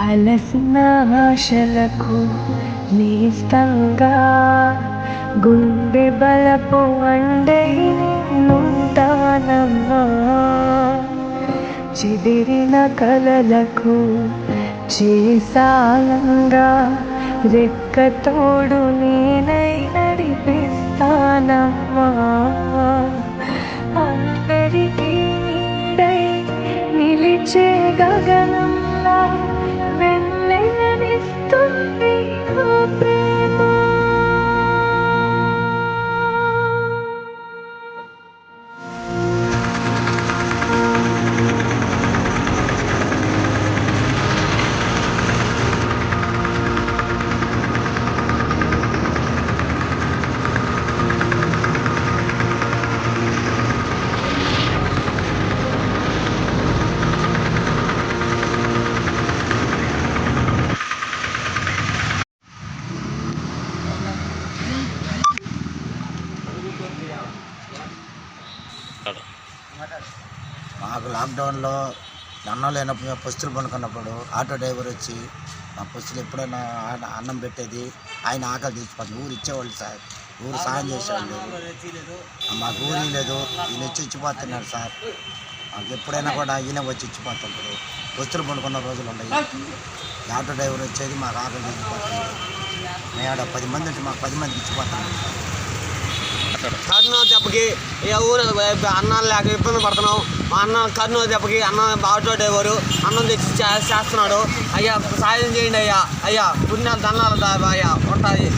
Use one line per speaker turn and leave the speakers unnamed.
అలసిన ఆశలకు నీస్తంగా గుండె బలపు అండే నుంటానమ్మా చెదిరిన కలలకు చేసాలంగా రెక్కతోడు నేనై నడిపిస్తానమ్మా. అందరికీ నిలిచే గగనంలా And it's the to
మాకు లాక్డౌన్లో అన్నం లేనప్పుడు మేము పుస్తులు పండుకున్నప్పుడు ఆటో డ్రైవర్ వచ్చి మా పస్తులు ఎప్పుడైనా అన్నం పెట్టేది ఆయన ఆకలి తీసిపోతుంది ఊరు ఇచ్చేవాళ్ళు సార్. ఊరు సాయం చేసేవాళ్ళు. మాకు ఊరి లేదు ఈయన వచ్చి ఇచ్చిపోతున్నారు సార్. మాకు ఎప్పుడైనా కూడా ఈయన వచ్చి ఇచ్చిపోతుంటాడు. పుస్తులు పండుకున్న రోజులు ఉన్నాయి ఆటో డ్రైవర్ వచ్చేది మాకు ఆకలి తీసిపోతుంది మేము ఆడ పది మంది ఉంటే మాకు పది మందికి ఇచ్చిపోతున్నాం
కర్నూలు దెబ్బకి ఇక ఊరు అన్నాలు లేక ఇబ్బంది పడుతున్నాం మా అన్న కర్నూలు దెబ్బకి అన్న ఆటో డ్రైవరు అన్నం తెచ్చి చేస్తున్నాడు. అయ్యా సాయం చేయండి అయ్యా. అయ్యా పుణ్యాలు దన్నాలు అయ్యా ఉంటాయి.